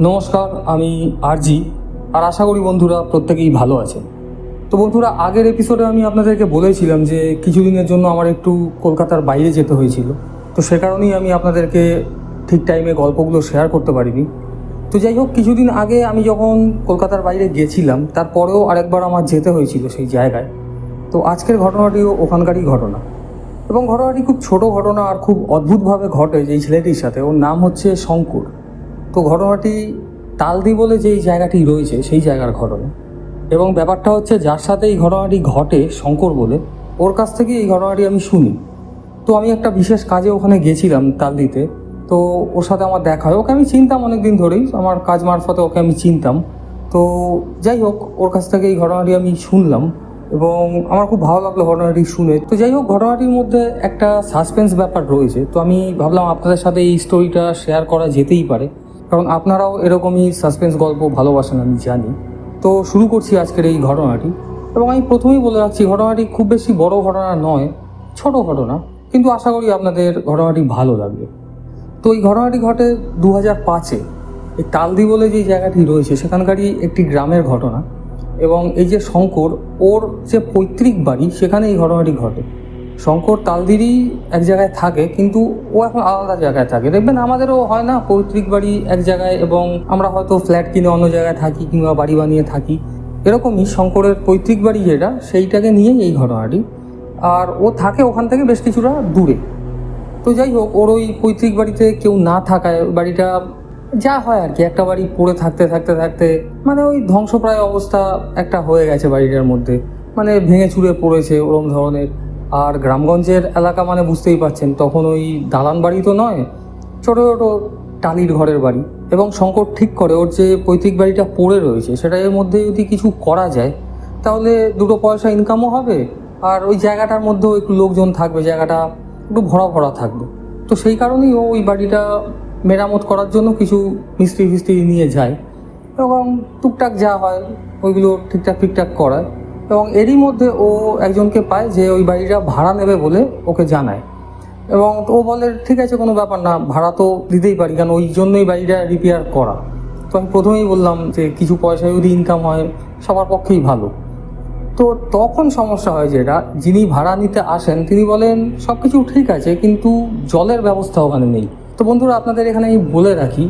নমস্কার, আমি আরজি। আর আশা করি বন্ধুরা প্রত্যেকেই ভালো আছে তো বন্ধুরা, আগের এপিসোডে আমি আপনাদেরকে বলেছিলাম যে কিছুদিনের জন্য আমার একটু কলকাতার বাইরে যেতে হয়েছিল। তো সে কারণেই আমি আপনাদেরকে ঠিক টাইমে গল্পগুলো শেয়ার করতে পারিনি। তো যাই হোক, কিছুদিন আগে আমি যখন কলকাতার বাইরে গেছিলাম, তারপরেও আরেকবার আমার যেতে হয়েছিল সেই জায়গায়। তো আজকের ঘটনাটিও ওখানকারই ঘটনা। এবং ঘটনাটি খুব ছোট ঘটনা আর খুব অদ্ভুতভাবে ঘটে যেই ছেলেটির সাথে। ওর নাম হচ্ছে শঙ্কর। তো ঘটনাটি তালদি বলে যেই জায়গাটি রয়েছে, সেই জায়গার ঘটনা। এবং ব্যাপারটা হচ্ছে যার সাথে এই ঘটনাটি ঘটে শঙ্কর বলে, ওর কাছ থেকে এই ঘটনাটি আমি শুনি। তো আমি একটা বিশেষ কাজে ওখানে গেছিলাম তালদিতে। তো ওর সাথে আমার দেখা হয়। ওকে আমি চিনতাম অনেক দিন ধরেই, আমার কাজ মারফতে ওকে আমি চিনতাম। তো যাই হোক, ওর কাছ থেকে এই ঘটনাটি আমি শুনলাম এবং আমার খুব ভালো লাগল ঘটনাটি শুনে। তো যাই হোক, ঘটনাটির মধ্যে একটা সাসপেন্স ব্যাপার রয়েছে। তো আমি ভাবলাম আপনাদের সাথে এই স্টোরিটা শেয়ার করা যেতেই পারে। কারণ আপনারাও এরকমই সাসপেন্স গল্প ভালোবাসেন, আমি জানি। তো শুরু করছি আজকের এই ঘটনাটি। এবং আমি প্রথমেই বলে রাখছি, ঘটনাটি খুব বেশি বড় ঘটনা নয়, ছোট ঘটনা, কিন্তু আশা করি আপনাদের ঘটনাটি ভালো লাগবে। তো এই ঘটনাটি ঘটে দু হাজার পাঁচে, এই তালদি বলে যে জায়গাটি রয়েছে, সেখানকারই একটি গ্রামের ঘটনা। এবং এই যে শঙ্কর, ওর যে পৈতৃক বাড়ি, সেখানে এই ঘটনাটি ঘটে। শঙ্কর তালদিরই এক জায়গায় থাকে, কিন্তু ও এখন আলাদা জায়গায় থাকে। দেখবেন আমাদেরও হয় না পৈতৃক বাড়ি এক জায়গায় এবং আমরা হয়তো ফ্ল্যাট কিনে অন্য জায়গায় থাকি কিংবা বাড়ি বানিয়ে থাকি। এরকমই শঙ্করের পৈতৃক বাড়ি যেটা, সেইটাকে নিয়েই এই ঘটনাটি। আর ও থাকে ওখান থেকে বেশ কিছুটা দূরে। তো যাই হোক, ওর ওই পৈতৃক বাড়িতে কেউ না থাকায় বাড়িটা যা হয় আর কি, একটা বাড়ি পড়ে থাকতে থাকতে থাকতে মানে ওই ধ্বংসপ্রায় অবস্থা একটা হয়ে গেছে বাড়িটার মধ্যে। মানে ভেঙে চুরে পড়েছে ওরম ধরনের। আর গ্রামগঞ্জের এলাকা মানে বুঝতেই পারছেন, তখন ওই দালান বাড়ি তো নয়, ছোটো ছোটো টালির ঘরের বাড়ি। এবং শঙ্কর ঠিক করে ওর যে পৈতৃক বাড়িটা পড়ে রয়েছে, সেটা এর মধ্যে যদি কিছু করা যায়, তাহলে দুটো পয়সা ইনকামও হবে, আর ওই জায়গাটার মধ্যেও একটু লোকজন থাকবে, জায়গাটা একটু ভরা ভরা থাকবে। তো সেই কারণেই ও ওই বাড়িটা মেরামত করার জন্য কিছু মিস্ত্রি ফিস্ত্রি নিয়ে যায়। এবং টুকটাক যা হয়, ওইগুলো ঠিকঠাক ঠিকঠাক করায়। এবং এরই মধ্যে ও একজনকে পায় যে ওই বাড়িটা ভাড়া নেবে বলে ওকে জানায়। এবং ও বলে, ঠিক আছে, কোনো ব্যাপার না, ভাড়া তো দিতেই পারি, কারণ ওই জন্যই বাড়িটা রিপেয়ার করা। তো আমি প্রথমেই বললাম যে, কিছু পয়সা যদি ইনকাম হয়, সবার পক্ষেই ভালো। তো তখন সমস্যা হয় যেটা যিনি ভাড়া নিতে আসেন, তিনি বলেন সব কিছু ঠিক আছে, কিন্তু জলের ব্যবস্থা ওখানে নেই। তো বন্ধুরা, আপনাদের এখানে আমি বলে রাখি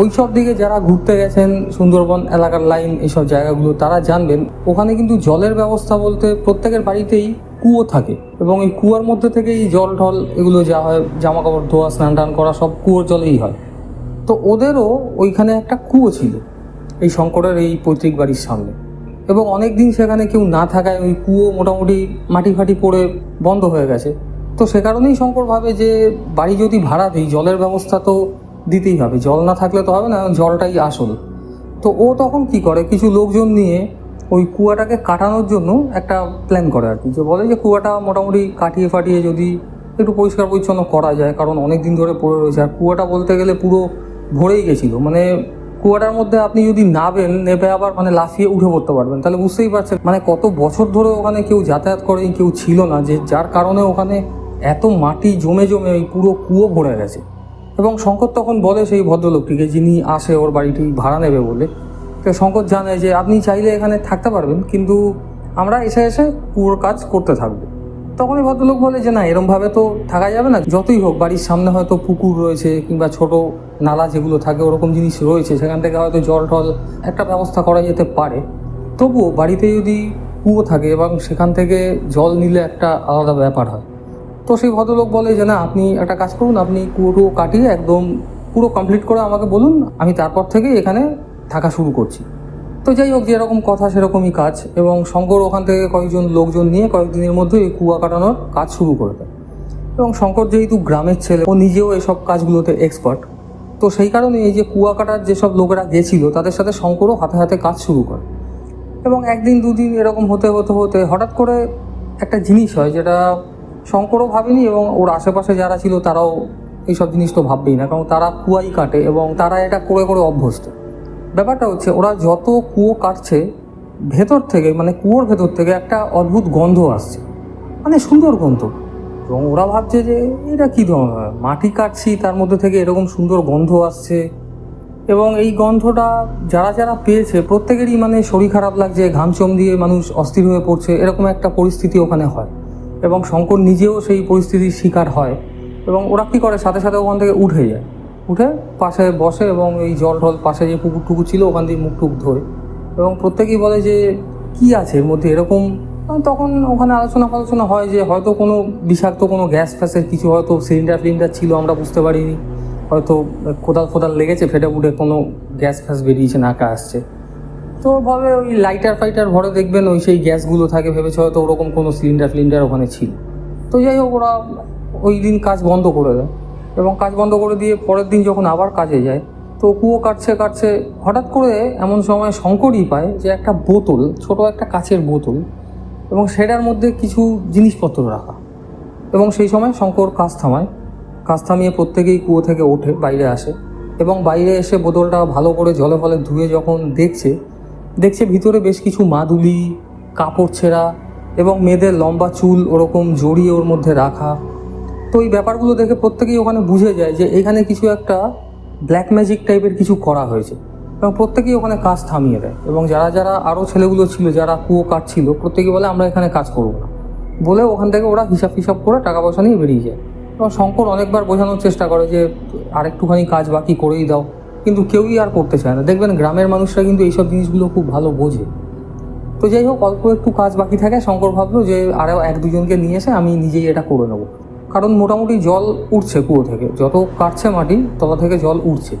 ওই সব দিকে যারা ঘুরতে গেছেন, সুন্দরবন এলাকার লাইন এইসব জায়গাগুলো, তারা জানবেন, ওখানে কিন্তু জলের ব্যবস্থা বলতে প্রত্যেকের বাড়িতেই কুয়ো থাকে এবং এই কুয়োর মধ্যে থেকেই জল ঢল এগুলো যা হয় জামা কাপড় ধোয়া, স্নান টান করা, সব কুয়োর জলেই হয়। তো ওদেরও ওইখানে একটা কুয়ো ছিল, এই শঙ্করের এই পৈতৃক বাড়ির সামনে। এবং অনেক দিন সেখানে কেউ না থাকায় ওই কুয়ো মোটামুটি মাটি ফাটি পড়ে বন্ধ হয়ে গেছে। তো সে কারণেই শঙ্কর ভাবে যে বাড়ি যদি ভাড়া দিই, জলের ব্যবস্থা তো দিতেই হবে, জল না থাকলে তো হবে না, জলটাই আসল। তো ও তখন কি করে, কিছু লোকজন নিয়ে ওই কুয়াটাকে কাটানোর জন্য একটা প্ল্যান করে আর কি, যে বলে যে কুয়াটা মোটামুটি কাটিয়ে ফাটিয়ে যদি একটু পরিষ্কার পরিচ্ছন্ন করা যায়, কারণ অনেক দিন ধরে পড়ে রয়েছে। আর কুয়াটা বলতে গেলে পুরো ভরেই গেছিল মানে কুয়াটার মধ্যে আপনি যদি নাবেন, নেবে আবার মানে লাফিয়ে উঠে পড়তে পারবেন, তাহলে বুঝতেই পারছেন। মানে কত বছর ধরে ওখানে কেউ যাতায়াত করে, কেউ ছিল না, যে যার কারণে ওখানে এত মাটি জমে জমে ওই পুরো কুয়ো ভরে গেছে। এবং শঙ্কর তখন বলে সেই ভদ্রলোকটিকে, যিনি আসে ওর বাড়িটি ভাড়া নেবে বলে, তো শঙ্কর জানে যে আপনি চাইলে এখানে থাকতে পারবেন, কিন্তু আমরা এসে এসে কুয়োর কাজ করতে থাকব। তখনই ভদ্রলোক বলে যে না, এরমভাবে তো থাকা যাবে না, যতই হোক, বাড়ির সামনে হয়তো পুকুর রয়েছে কিংবা ছোট নালা যেগুলো থাকে, ওরকম জিনিস রয়েছে, সেখান থেকে হয়তো জল টল একটা ব্যবস্থা করা যেতে পারে। তবুও বাড়িতে যদি কুয়ো থাকে এবং সেখান থেকে জল নিলে একটা আলাদা ব্যাপার হয়। তো সেই ভদ্রলোক বলে যে, না, আপনি একটা কাজ করুন, আপনি কুয়োটুকু কাটিয়ে একদম পুরো কমপ্লিট করে আমাকে বলুন, আমি তারপর থেকে এখানে থাকা শুরু করছি। তো যাই হোক, যেরকম কথা সেরকমই কাজ এবং শঙ্কর ওখান থেকে কয়েকজন লোকজন নিয়ে কয়েকদিনের মধ্যে এই কুয়া কাটানোর কাজ শুরু করে দেয়। এবং শঙ্কর যেহেতু গ্রামের ছেলে, ও নিজেও এসব কাজগুলোতে এক্সপার্ট তো সেই কারণে এই যে কুয়া কাটার যেসব লোকেরা গেছিল, তাদের সাথে শঙ্করও হাতে হাতে কাজ শুরু করে। এবং একদিন, দুদিন এরকম হতে হতে হতে হঠাৎ করে একটা জিনিস হয়, যেটা শঙ্করও ভাবেনি এবং ওর আশেপাশে যারা ছিল তারাও এইসব জিনিস তো ভাববেই না, কারণ তারা কুয়াই কাটে এবং তারা এটা করে করে অভ্যস্ত। ব্যাপারটা হচ্ছে ওরা যত কুয়ো কাটছে, ভেতর থেকে মানে কুয়োর ভেতর থেকে একটা অদ্ভুত গন্ধ আসছে। মানে সুন্দর গন্ধ। এবং ওরা ভাবছে যে এটা কী ধরনের? মাটি কাটছি, তার মধ্যে থেকে এরকম সুন্দর গন্ধ আসছে। এবং এই গন্ধটা যারা যারা পেয়েছে, প্রত্যেকেরই মানে শরীর খারাপ লাগছে, ঘামচম দিয়ে মানুষ অস্থির হয়ে পড়ছে, এরকম একটা পরিস্থিতি ওখানে হয়। এবং শঙ্কর নিজেও সেই পরিস্থিতির শিকার হয় এবং ওরা কী করে? সাথে সাথে ওখান থেকে উঠে যায়। উঠে পাশে বসে এবং এই জল টল পাশে যে পুকুর টুকুর ছিল ওখান দিয়ে মুখ টুক ধোয় এবং প্রত্যেকেই বলে যে, কি আছে এর মধ্যে? এরকম তখন ওখানে আলোচনা ফালোচনা হয় যে, হয়তো কোনো বিষাক্ত কোনো গ্যাস ফ্যাসের কিছু হয়তো সিলিন্ডার ফিলিন্ডার ছিল, আমরা বুঝতে পারিনি। হয়তো কোদাল ফোদাল লেগেছে, ফেটে ফুটে কোনো গ্যাস ফ্যাস বেরিয়েছে, নাকা আসছে। তো ভাবে ওই লাইটার ফাইটার ভরে দেখবেন ওই সেই গ্যাসগুলো থাকে, ভেবেছে হয়তো ওরকম কোনো সিলিন্ডার ফিলিন্ডার ওখানে ছিল। তো যাই হোক, ওরা ওই দিন কাজ বন্ধ করে দেয় এবং কাজ বন্ধ করে দিয়ে পরের দিন যখন আবার কাজে যায়, তো কুয়ো কাটছে কাটছে হঠাৎ করে এমন সময় শঙ্করই পায় যে একটা বোতল, ছোট একটা কাচের বোতল এবং সেটার মধ্যে কিছু জিনিসপত্র রাখা। এবং সেই সময় শঙ্কর কাজ থামায়। কাজ থামিয়ে প্রত্যেকেই কুয়ো থেকে ওঠে, বাইরে আসে এবং বাইরে এসে বোতলটা ভালো করে জলে ফলে ধুয়ে যখন দেখছে দেখছে ভিতরে বেশ কিছু মাদুলি, কাপড় ছেঁড়া এবং মেয়েদের লম্বা চুল ওরকম জড়িয়ে ওর মধ্যে রাখা। তো এই ব্যাপারগুলো দেখে প্রত্যেকেই ওখানে বুঝে যায় যে এখানে কিছু একটা ব্ল্যাক ম্যাজিক টাইপের কিছু করা হয়েছে। এবং প্রত্যেকেই ওখানে কাজ থামিয়ে দেয় এবং যারা যারা আরও ছেলেগুলো ছিল, যারা কুয়ো কাটছিল প্রত্যেকেই বলে, আমরা এখানে কাজ করব না। বলে ওখান থেকে ওরা হিসাব ফিসাব করে টাকা পয়সা নিয়ে বেরিয়ে যায়। এবং শঙ্কর অনেকবার বোঝানোর চেষ্টা করে যে, আরেকটুখানি কাজ বাকি করেই দাও। কিন্তু কেউই আর করতে চায় না। দেখবেন গ্রামের মানুষরা কিন্তু এইসব জিনিসগুলো খুব ভালো বোঝে। তো যাই হোক, অল্প একটু কাজ বাকি থাকে। শঙ্কর ভাবলো যে আরও এক দুজনকে নিয়ে এসে আমি নিজেই এটা করে নেব। কারণ মোটামুটি জল উঠছে কুয়ো থেকে। যত কাটছে মাটি, তত থেকে জল উঠছে।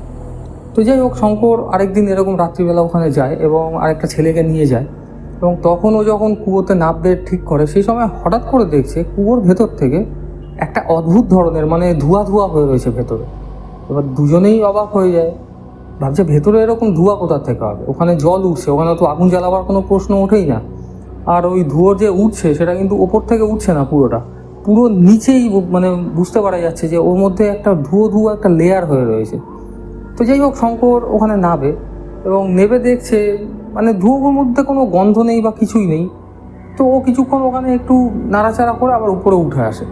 তো যাই হোক, শঙ্কর আরেকদিন এরকম রাত্রিবেলা ওখানে যায় এবং আরেকটা ছেলেকে নিয়ে যায়। এবং তখন ও যখন কুয়োতে নামবে ঠিক করে, সেই সময় হঠাৎ করে দেখছে কুয়োর ভেতর থেকে একটা অদ্ভুত ধরনের মানে ধোঁয়া ধোঁয়া হয়ে রয়েছে ভেতরে। এবার দুজনেই অবাক হয়ে যায়। ভাবছে ভেতরে এরকম ধোঁয়া কোথা থেকে হবে? ওখানে জল উঠছে, ওখানে তো আগুন জ্বালাবার কোনো প্রশ্ন ওঠেই না। আর ওই ধুয়োর যে উঠছে, সেটা কিন্তু ওপর থেকে উঠছে না পুরোটা। পুরো নিচেই মানে বুঝতে পারা যাচ্ছে যে ওর মধ্যে একটা ধুয়ো ধুয়ো একটা লেয়ার হয়ে রয়েছে। তো যাই হোক, শঙ্কর ওখানে নাবে এবং নেবে দেখছে মানে ধুয়োর মধ্যে কোনো গন্ধ নেই বা কিছুই নেই। তো ও কিছুক্ষণ ওখানে একটু নাড়াচাড়া করে আবার উপরে উঠে আসে।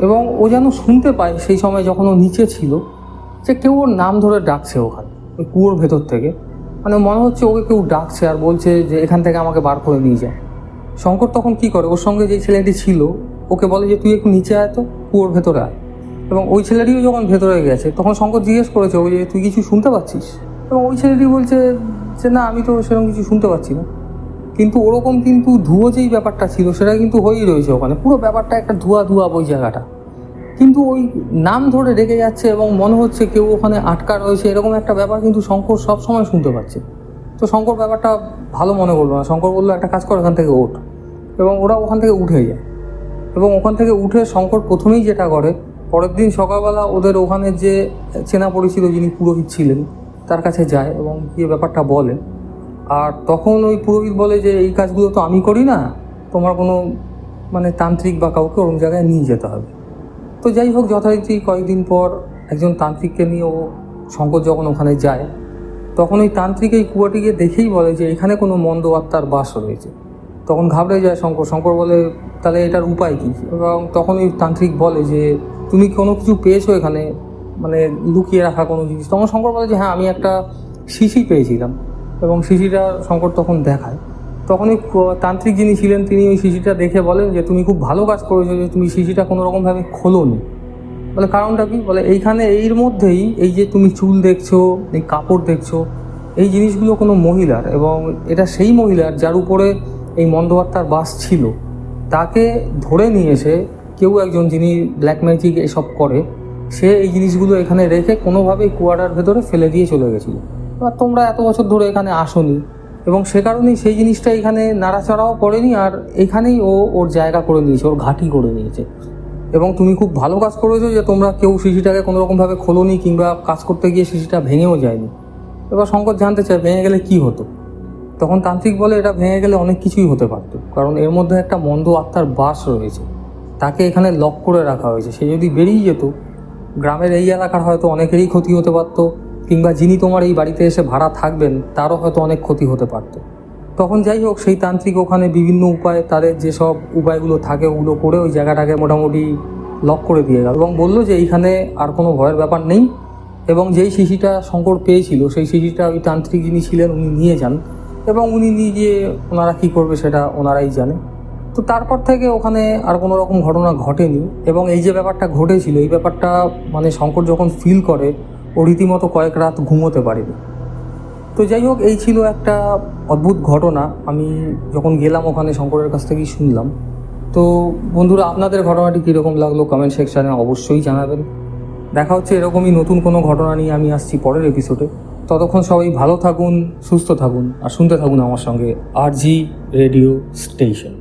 এবং ও যেন শুনতে পায় সেই সময় যখন ও নিচে ছিল, যে কেউ ওর নাম ধরে ডাকছে ওখানে। কুয়োর ভেতর থেকে। মানে মনে হচ্ছে ওকে কেউ ডাকছে আর বলছে যে, এখান থেকে আমাকে বার করে নিয়ে যায় শঙ্কর তখন কি করে? ওর সঙ্গে যে ছেলেটি ছিল, ওকে বলে যে, তুই একটু নিচে আয় তো, কুয়োর ভেতরে আয়। এবং ওই ছেলেটিও যখন ভেতরে গেছে, তখন শঙ্কর জিজ্ঞেস করেছে, ওই যে, তুই কিছু শুনতে পাচ্ছিস? এবং ওই ছেলেটি বলছে যে, না, আমি তো সেরকম কিছু শুনতে পাচ্ছি না। কিন্তু ওরকম কিন্তু ধুয়ো যেই ব্যাপারটা ছিল, সেটা কিন্তু হয়েই রয়েছে ওখানে। পুরো ব্যাপারটা একটা ধোয়া ধোয়া ওই জায়গাটা। কিন্তু ওই নাম ধরে রেখে যাচ্ছে এবং মনে হচ্ছে কেউ ওখানে আটকা রয়েছে, এরকম একটা ব্যাপার কিন্তু শঙ্কর সব সময় শুনতে পাচ্ছে। তো শঙ্কর ব্যাপারটা ভালো মনে করল না। শঙ্কর বলল, একটা কাজ কর ওখান থেকে ওঠ। এবং ওরা ওখান থেকে উঠে যায়। এবং ওখান থেকে উঠে শঙ্কর প্রথমেই যেটা করে, পরের দিন সকালবেলা ওদের ওখানে যে চেনা পরিচিত যিনি পুরোহিত ছিলেন, তার কাছে যায় এবং গিয়ে ব্যাপারটা বলে। আর তখন ওই পুরোহিত বলে যে, এই কাজগুলো তো আমি করি না, তোমার কোনো মানে তান্ত্রিক বা কাউকে ওরকম জায়গায় নিয়ে যেতে হবে। তো যাই হোক, যথারীতি কয়েকদিন পর একজন তান্ত্রিককে নিয়ে ও শঙ্কর যখন ওখানে যায়, তখন ওই তান্ত্রিক এই কুয়াটিকে দেখেই বলে যে এখানে কোনো মন্দ আত্মার বাস রয়েছে। তখন ঘাবড়ে যায় শঙ্কর। শঙ্কর বলে, তাহলে এটার উপায় কী? এবং তখন ওই তান্ত্রিক বলে যে, তুমি কোনো কিছু পেয়েছ এখানে? মানে লুকিয়ে রাখা কোনো জিনিস? তখন শঙ্কর বলে যে হ্যাঁ আমি একটা শিশি পেয়েছিলাম। এবং শিশিটা শঙ্কর তখন দেখায়। তখন ওই তান্ত্রিক যিনি ছিলেন, তিনি ওই শিশিটা দেখে বলেন যে, তুমি খুব ভালো কাজ করেছ যে, তুমি শিশিটা কোনো রকমভাবে খোলোনি। বলে, কারণটা কি? বলে, এইখানে এর মধ্যেই এই যে তুমি চুল দেখছ, এই কাপড় দেখছ, এই জিনিসগুলো কোনো মহিলার এবং এটা সেই মহিলার যার উপরে এই মন্দবার্তার বাস ছিল। তাকে ধরে নিয়ে এসে কেউ একজন যিনি ব্ল্যাক ম্যাজিক এসব করে, সে এই জিনিসগুলো এখানে রেখে কোনোভাবেই কুয়াটার ভেতরে ফেলে দিয়ে চলে গেছিল। এবার তোমরা এত বছর ধরে এখানে আসোনি এবং সে কারণেই সেই জিনিসটা এখানে নাড়াচাড়াও করেনি আর এখানেই ও ওর জায়গা করে নিয়েছে, ওর ঘাঁটি করে নিয়েছে। এবং তুমি খুব ভালো কাজ করেছ যে তোমরা কেউ শিশিটাকে কোনো রকমভাবে খোলোনি কিংবা কাজ করতে গিয়ে শিশিটা ভেঙেও যায়নি। এবার শঙ্কর জানতে চায় ভেঙে গেলে কি হতো? তখন তান্ত্রিক বলে, এটা ভেঙে গেলে অনেক কিছুই হতে পারতো, কারণ এর মধ্যে একটা মন্দ আত্মার বাস রয়েছে। তাকে এখানে লক করে রাখা হয়েছে। সে যদি বেরিয়ে যেত, গ্রামের এই এলাকার হয়তো অনেকেরই ক্ষতি হতে পারতো কিংবা যিনি তোমার এই বাড়িতে এসে ভাড়া থাকবেন, তারও হয়তো অনেক ক্ষতি হতে পারত। তখন যাই হোক, সেই তান্ত্রিক ওখানে বিভিন্ন উপায়ে তাদের যেসব উপায়গুলো থাকে, ওগুলো করে ওই জায়গাটাকে মোটামুটি লক করে দিয়ে গেল এবং বলল যে, এইখানে আর কোনো ভয়ের ব্যাপার নেই। এবং যেই শিশিটা শঙ্কর পেয়েছিল, সেই শিশিটা ওই তান্ত্রিক যিনি ছিলেন, উনি নিয়ে যান এবং উনি নিয়ে গিয়ে ওনারা কী করবে সেটা ওনারাই জানে। তো তারপর থেকে ওখানে আর কোনো রকম ঘটনা ঘটেনি এবং এই যে ব্যাপারটা ঘটেছিল, এই ব্যাপারটা মানে শঙ্কর যখন ফিল করে ও রীতিমতো কয়েক রাত ঘুমোতে পারেনি। তো যাই হোক, এই ছিল একটা অদ্ভুত ঘটনা। আমি যখন গেলাম ওখানে শঙ্করের কাছ থেকেই শুনলাম। তো বন্ধুরা, আপনাদের ঘটনাটি কীরকম লাগল কমেন্ট সেকশানে অবশ্যই জানাবেন। দেখা হচ্ছে এরকমই নতুন কোনো ঘটনা নিয়ে। আমি আসছি পরের এপিসোডে ততক্ষণ সবাই ভালো থাকুন, সুস্থ থাকুন, আর শুনতে থাকুন আমার সঙ্গে আর জি রেডিও স্টেশন।